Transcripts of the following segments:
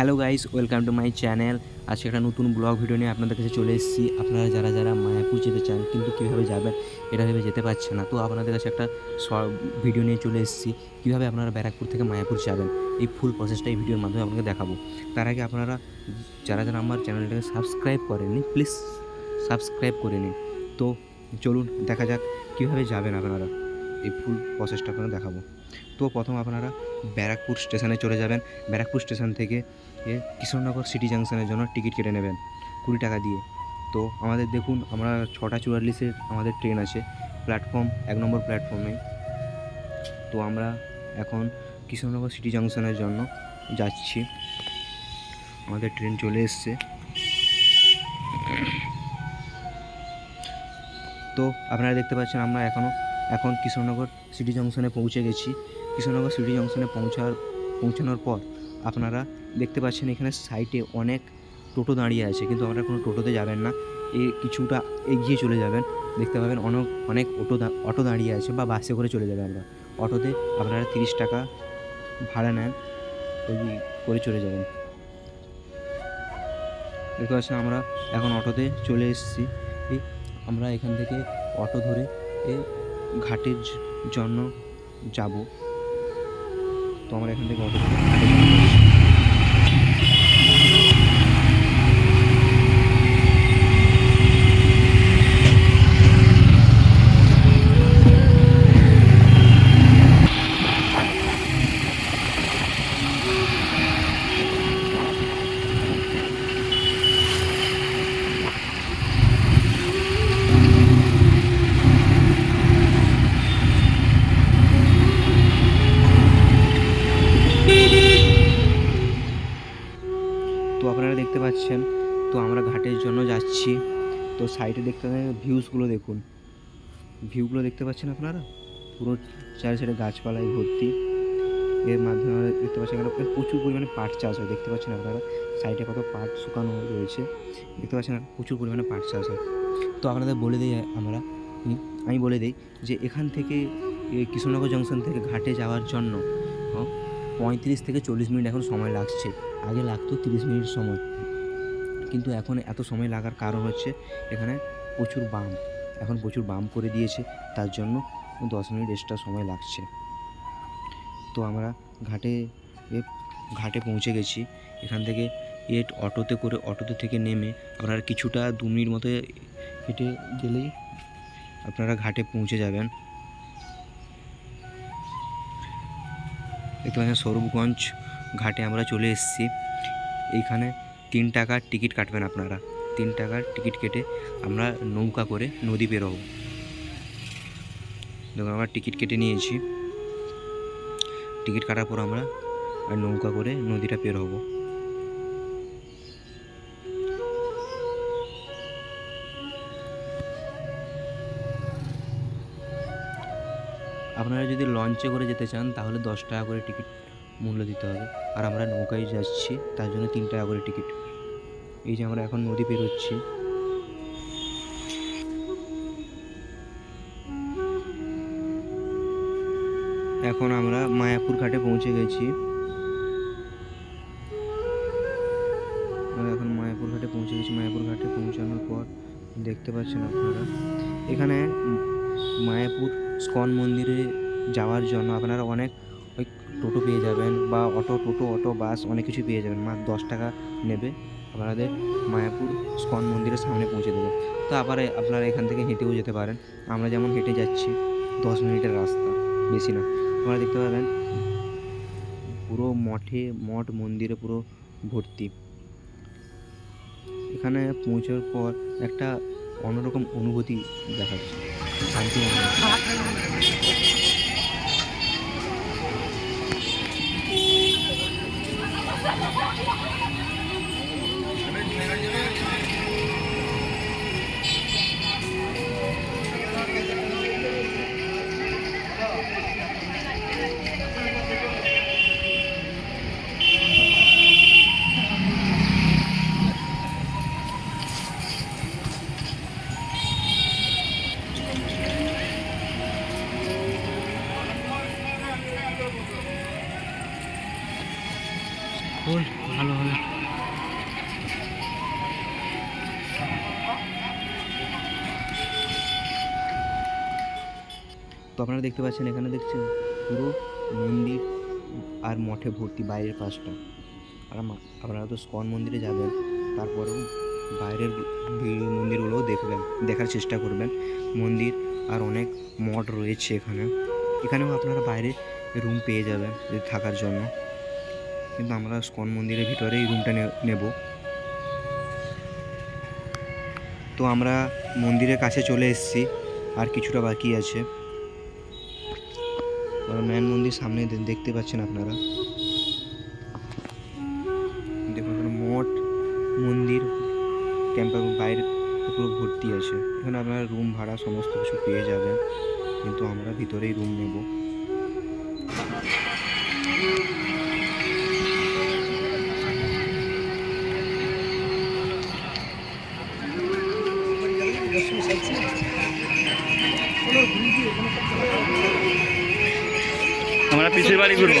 Hello guys, welcome to my channel. আজকে একটা নতুন ব্লগ ভিডিও নিয়ে আপনাদের কাছে চলে এসেছি। আপনারা যারা যারা মায়াপুর যেতে চান, কিন্তু কীভাবে যাবেন, এটা ভেবে যেতে পারছে না। তো আপনাদের কাছে একটা ভিডিও নিয়ে চলে এসেছি, কীভাবে আপনারা ব্যারাকপুর থেকে মায়াপুর যাবেন। এই ফুল প্রসেসটা এই ভিডিওর মাধ্যমে আপনাকে দেখাবো। তার আগে আপনারা যারা যারা আমার চ্যানেলটাকে সাবস্ক্রাইব করেননি প্লিজ সাবস্ক্রাইব করে নিন। তো চলুন, দেখা যাক কীভাবে যাবেন আপনারা। এই ফুল প্রসেসটা আপনাকে দেখাবো। তো প্রথম আপনারা ব্যারাকপুর স্টেশনে চলে যাবেন। ব্যারাকপুর স্টেশন থেকে এ কৃষ্ণনগর সিটি জাংশনের জন্য টিকিট কেটে নেবেন কুড়ি টাকা দিয়ে। তো আমাদের দেখুন, আমরা ছটা চুয়াল্লিশের আমাদের ট্রেন আছে, প্ল্যাটফর্ম, এক নম্বর প্ল্যাটফর্মে তো আমরা এখন কৃষ্ণনগর সিটি জাংশনের জন্য যাচ্ছি। আমাদের ট্রেন চলে এসছে। তো আপনারা দেখতে পাচ্ছেন, আমরা এখনও এখন কৃষ্ণনগর সিটি জংশনে পৌঁছে গেছি। কৃষ্ণনগর সিটি জংশনে পৌঁছার, পৌঁছানোর পর আপনারা দেখতে পাচ্ছেন এখানে সাইটে অনেক টোটো দাঁড়িয়ে আছে, কিন্তু আপনারা কোনো টোটোতে যাবেন না। এ কিছুটা এগিয়ে চলে যাবেন। দেখতে পাবেন অনেক অনেক অটো অটো দাঁড়িয়ে আছে বা বাসে করে চলে যাবেন আমরা অটোতে আপনারা তিরিশ টাকা ভাড়া নেন, ওই করে চলে যাবেন। দেখতে পাচ্ছেন আমরা এখন অটোতে চলে এসেছি। আমরা এখান থেকে অটো ধরে ঘাটের জন্য যাব। তো আমরা এখান থেকে অটো আমরা ঘাটের জন্য যাচ্ছি। তো সাইডে দেখতে ভিউসগুলো দেখুন। ভিউগুলো দেখতে পাচ্ছেন আপনারা? পুরো চারি সাইডে গাছপালায় ভর্তি। এর মাধ্যমে দেখতে পাচ্ছেন এখানে প্রচুর পরিমাণে পাট চাষ হয়, দেখতে পাচ্ছেন আপনারা? সাইডে কত পাট শুকানো রয়েছে। দেখতে পাচ্ছেন প্রচুর পরিমাণে পাট চাষ হয়। তো আপনাদের বলে দিই আমরা আমি বলে দিই যে এখান থেকে কৃষ্ণনগর জংশন থেকে ঘাটে যাওয়ার জন্য পঁয়ত্রিশ থেকে চল্লিশ মিনিট এখন সময় লাগছে। আগে লাগতো তিরিশ মিনিট সময়। কিন্তু এখন এত সময় লাগার কারণ হচ্ছে এখানে প্রচুর বাম। এখন প্রচুর বাম করে দিয়েছে, তার জন্য দশ মিনিট এক্সট্রা সময় লাগছে। তো আমরা ঘাটে ঘাটে পৌঁছে গেছি। এখান থেকে এ অটোতে করে, অটোতে থেকে নেমে আপনারা কিছুটা দু মিনিট মতো হেঁটে গেলেই আপনারা ঘাটে পৌঁছে যাবেন। পাচ্ছেন সৌরভগঞ্জ ঘাটে আমরা চলে এসেছি। এইখানে তিন টাকার টিকিট কাটবেন আপনারা। তিন টাকার টিকিট কেটে আমরা নৌকা করে নদী পেরোবো দেখুন, আমরা টিকিট কেটে নিয়েছি। টিকিট কাটার পর আমরা নৌকা করে নদীটা পের হব। আপনারা যদি লঞ্চে করে যেতে চান, তাহলে দশ টাকা করে টিকিট মূল্য দিতে হবে। আর আমরা নৌকায় যাচ্ছি, তার জন্য তিন টাকা করে টিকিট। এই যে আমরা এখন নদী পেরোচ্ছি এখন আমরা মায়াপুর ঘাটে পৌঁছে গেছি। আমরা এখন মায়াপুর ঘাটে পৌঁছে গেছি। মায়াপুর ঘাটে পৌঁছানোর পর দেখতে পাচ্ছেন আপনারা, এখানে মায়াপুর স্কন মন্দিরে যাওয়ার জন্য আপনারা অনেক ওই টোটো পেয়ে যাবেন বা অটো, টোটো, অটো, বাস অনেক কিছু পেয়ে যাবেন। মাত্র দশ টাকা নেবে। আপনাদের মায়াপুর স্কন মন্দিরের সামনে পৌঁছে দেবে। তো আবার আপনারা এখান থেকে হেঁটেও যেতে পারেন। আমরা যেমন হেঁটে যাচ্ছি, দশ মিনিটের রাস্তা, বেশি না। আপনারা দেখতে পাবেন পুরো মঠে, মঠ মন্দিরে পুরো ভর্তি। এখানে পৌঁছার পর একটা অন্যরকম অনুভূতি দেখা যাচ্ছে। শান্তি ভালো হবে। তো আপনারা দেখতে পাচ্ছেন, এখানে দেখছেন পুরো মন্দির আর মঠে ভর্তি বাইরের পাশটা। আর আপনারা তো স্কন মন্দিরে যাবেন, তারপরেও বাইরের মন্দিরগুলোও দেখবেন, দেখার চেষ্টা করবেন। মন্দির আর অনেক মঠ রয়েছে এখানে। এখানেও আপনারা বাইরে রুম পেয়ে যাবেন থাকার জন্য। কিন্তু আমরা স্কন মন্দিরের ভিতরেই রুমটা নে- নেব। তো আমরা মন্দিরের কাছে চলে এসেছি, আর কিছুটা বাকি আছে। ম্যান মন্দির সামনে দেখতে পাচ্ছেন আপনারা। দেখুন মঠ, মন্দির ক্যাম্পার বাইরে পুরো ভর্তি আছে। এখানে আপনারা রুম ভাড়া সমস্ত কিছু পেয়ে যাবেন। কিন্তু আমরা ভিতরেই রুম নেব। আমরা পিসের বাড়ি ঘুরবো।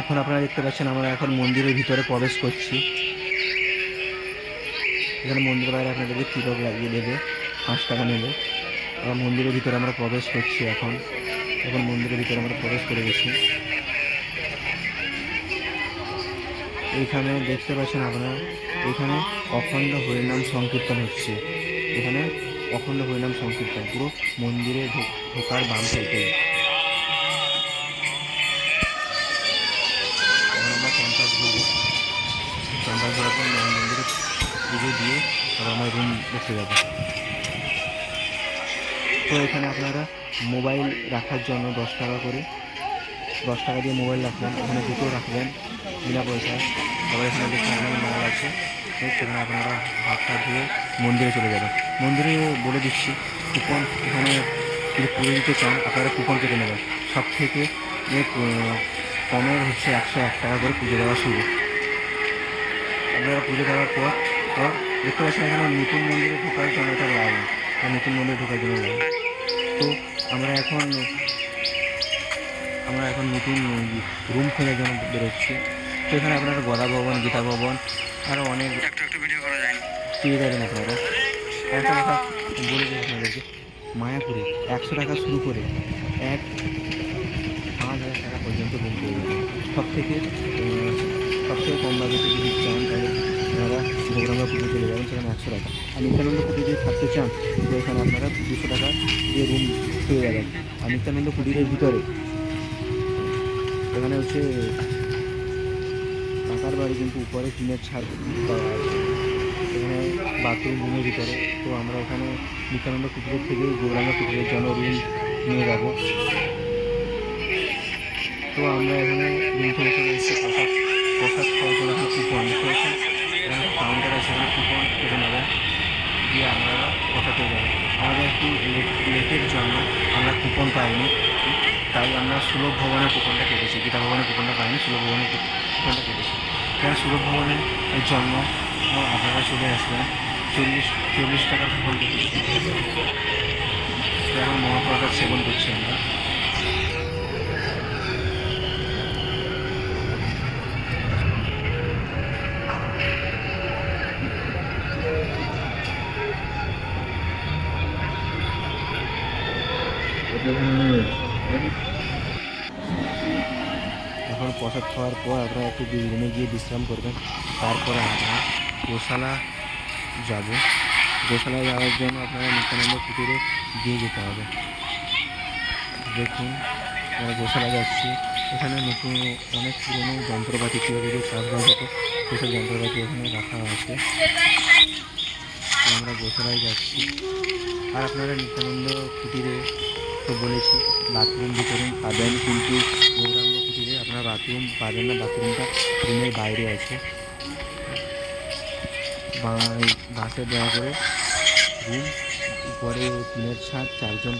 এখন আপনারা দেখতে পাচ্ছেন, আমরা এখন মন্দিরের ভিতরে প্রবেশ করছি। এখানে মন্দির বাইরে আপনাদেরকে তিলক লাগিয়ে দেবে, পাঁচ টাকা নেবে। মন্দিরের ভিতরে আমরা প্রবেশ করছি এখন। এখন মন্দিরের ভিতরে আমরা প্রবেশ করে গেছি। এইখানে দেখতে পাচ্ছেন আপনারা, এখানে অখণ্ড হরিনাম সংকীর্তন হচ্ছে। এখানে অখণ্ড হরিনাম সংকীর্তন, পুরো মন্দিরে ঢোকার বাম থেকে আমরা পুজো দিয়ে আমরা রুম দেখতে যাব। তো এখানে আপনারা মোবাইল রাখার জন্য দশ টাকা করে, দশ টাকা দিয়ে মোবাইল রাখবেন এখানে দুটো রাখবেন। বিনা পয়সায় সবাই এখানে অনেক মাল আছে। সেখানে আপনারা হাত পা ধুয়ে মন্দিরে চলে যাবেন। মন্দিরে বলে দিচ্ছি, কুপন এখানে যদি পুজো দিতে চান, আপনারা কুপন কেটে নেবেন। সব থেকে কমের হচ্ছে একশো এক টাকা করে পুজো দেওয়া শুরু। আপনারা পুজো দেওয়ার পর পর দেখতে পাচ্ছেন এখানে নতুন মন্দিরে ঢোকার জন্য এটা লাইন নতুন মন্দিরে ঢোকার জন্য লাইন। তো আমরা এখন আমরা এখন নতুন রুম খোঁজার জন্য বেরোচ্ছি। তো এখানে আপনারা গদা ভবন গীতা ভবন আরও অনেক পেয়ে যাবেন আপনারা। একটা কথা বলে দিই আপনাদেরকে। মায়াপুরে একশো টাকা শুরু করে এক পাঁচ হাজার টাকা পর্যন্ত রুম পেয়ে যাবেন সব থেকে সব থেকে কম বাজেটে যদি চান তাহলে আপনারা গৌরাঙ্গা পুজো চলে যাবেন সেখানে একশো টাকা। আর নিত্যানন্দ পুজো যদি থাকতে চান তো এখানে আপনারা দুশো টাকা দিয়ে রুম পেয়ে যাবেন। আর নিত্যানন্দ কুটিরের ভিতরে এখানে হচ্ছে কাকার বাড়ি কিন্তু উপরে টিনের ছাদ দেওয়া আছে এখানে বাথরুম ভিতরে। তো আমরা এখানে নিত্যানন্দ কুকুরের থেকে গৌরাঙ্গা কুকুরের জন্য রুম নিয়ে যাব। তো আমরা এখানে রুম থেকে প্রসাদ প্রসাদ খাওয়ার জন্য একটা কুপন এখানে কাউন্টার আছে এখানে কুপন কেটে নেবেন দিয়ে আমরা পেয়ে যাব। আমাদের একটু লেটের জন্য আমরা কুপন পাইনি। তাই আমরা সুলভ ভবনের কুপনটা কেটেছি। গীতা ভবনের কুপনটা পাইনি, সুলভ ভবনের কুপনটা কেটেছি। এখানে সুলভ ভবনের জন্য আপনারা চলে আসবেন চল্লিশ চল্লিশ টাকার কুপন কেটেছি তো এখন মহাপ্রসাদ সেবন করছি আমরা। এখন প্রসাদ খাওয়ার পর আপনারা একটু রুমে গিয়ে বিশ্রাম করবেন। তারপরে আমরা গোশালা যাব। গোশালা যাওয়ার জন্য আপনারা নিত্যানন্দ কুটিরে দিয়ে যেতে হবে। দেখুন, আমরা গোশালা যাচ্ছি। এখানে নতুন অনেক পুরনো যন্ত্রপাতি কীভাবে চাষবাস হতো সেসব যন্ত্রপাতি এখানে রাখা আছে। আমরা গোশালায় যাচ্ছি। আর আপনারা নিত্যানন্দ কুটিরে তো বলেছি, বাথরুম ভিতরে পাবেন কিন্তু বাথরুম পাবেন না বাথরুমটা রুমের বাইরে আছে। বাসে দেওয়া করে রুম উপরে টিনের ছাদ, চারজন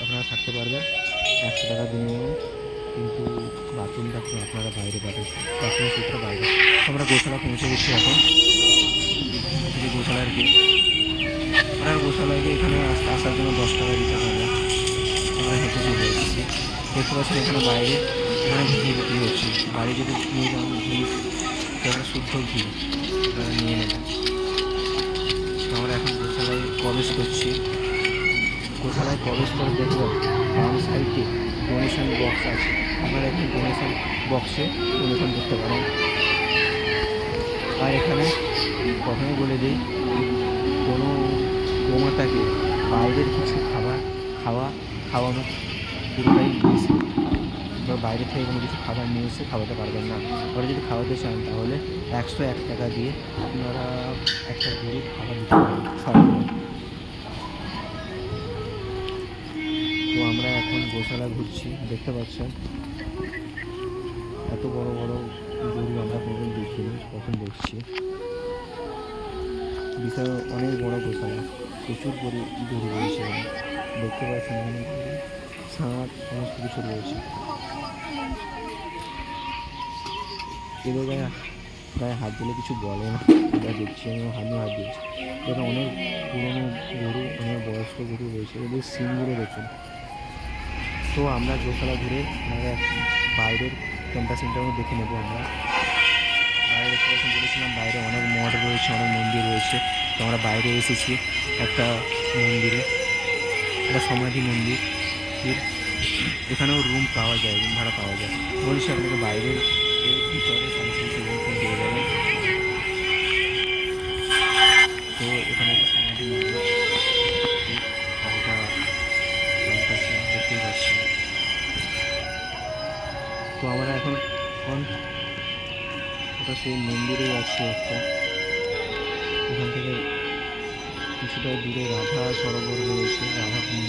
আপনারা থাকতে পারবেন, একশো টাকা বিনিময়ে কিন্তু বাথরুমটা আপনি- আপনারা বাইরে পাবেন বাথরুম সিটটা বাইরে। আমরা গোশালা পৌঁছে গেছি এখন। গোশালার গেট আপনার গিয়ে এখানে আসার জন্য দশ টাকা দিতে হবে আমরা হেঁটে চলে এসেছি। দেখতে পাচ্ছেন এখানে বাইরে এখানে ঘি বিক্রি হচ্ছে। বাড়ি যদি নিয়ে যান ঘি সেখানে শুদ্ধ ঘি আপনারা নিয়ে নেবেন। আমরা এখন গোশালায় প্রবেশ করছি। গোশালায় প্রবেশ করে দেখবেন বাম সাইডে ডোনেশন বক্স আছে। আপনারা এখানে ডোনেশন বক্সে ডোনেশন করতে পারেন। আর এখানে প্রথমে বলে দিই, কোনো গোমাতাকে বাইরের কিছু খাবার খাওয়া, খাওয়ানো পুরোটাই নিষেধ বাইরে থেকে কোনো কিছু খাবার নিয়ে এসে খাওয়াতে পারবেন না। ওরা যদি খাওয়াতে চান তাহলে একশো এক টাকা দিয়ে আপনারা একটা গরুর খাবার দিতে পারেন তো আমরা এখন গোশালা ঘুরছি দেখতে পাচ্ছেন? এত বড় বড় গরু আমরা কোনোদিন দেখিনি প্রথম দেখছি। বিশাল অনেক বড় গোশালা প্রচুর পরি গরু রয়েছে। দেখতে পাচ্ছেন এখানে গরু, ষাঁড় সমস্ত কিছু রয়েছে। এদের গায়ে গায়ে হাত দিলে কিছু বলে না। এটা দেখছি আমি হাত হাত দিয়েছি। এটা অনেক পুরনো গরু, অনেক বয়স্ক গরু রয়েছে, এদের সিংগুলো দেখুন। তো আমরা গোশালা ঘুরে আমরা বাইরের ক্যাম্পাসিংটাও দেখে নেব আমরা। বাইরে বলেছিলাম বাইরে অনেক মঠ রয়েছে, অনেক মন্দির রয়েছে। তো আমরা বাইরে এসেছি একটা মন্দিরে, একটা সমাধি মন্দির। এখানেও রুম পাওয়া যায় রুম ভাড়া পাওয়া যায়। বলছি আপনাকে বাইরে এর ভিতরে তো এখানে মন্দির তো আমরা এখন ওটা সেই মন্দিরেই আছে একটা। ওখান থেকে কিছুটা দূরে রাধা সরোবর রয়েছে, রাধা কুণ্ড।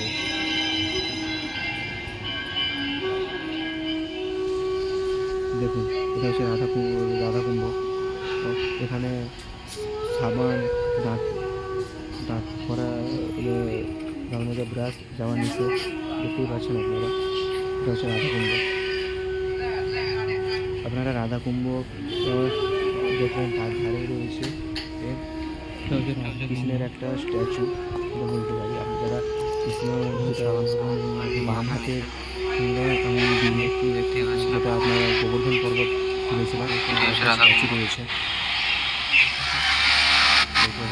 দেখুন এটা হচ্ছে রাধা রাধা তো এখানে সাবান দাঁত দাঁত করা তার মধ্যে ব্রাশ যাওয়া নিচে দেখতেই পাচ্ছেন আপনারা। এটা হচ্ছে রাধা কুণ্ড আপনারা রাধা কুম্ভ দেখবেন তার ধারে রয়েছে কৃষ্ণের একটা স্ট্যাচু। বলতে পারি আপনি যারা কৃষ্ণ বাম হাতের ফিঙ্গার আঙুল দিয়ে যেটা আপনারা গোবর্ধন পর্বত তুলেছিলাম স্ট্যাচু রয়েছে।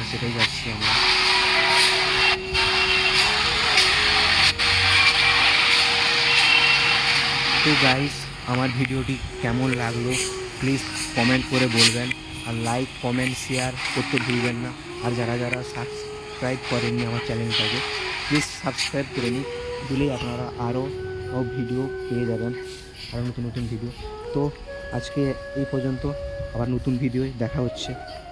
সেটাই যাচ্ছি আমরা। তো গাইস আমার ভিডিওটি কেমন লাগল প্লিজ কমেন্ট করে বলবেন আর লাইক কমেন্ট শেয়ার করতে ভুলবেন না। আর যারা যারা সাবস্ক্রাইব করেননি আমার চ্যানেলটাকে প্লিজ সাবস্ক্রাইব করে নিন। দিলেই আপনারা আরও ভিডিও পেয়ে যাবেন আরও নতুন নতুন ভিডিও তো আজকে এই পর্যন্ত, আবার নতুন ভিডিও দেখা হচ্ছে।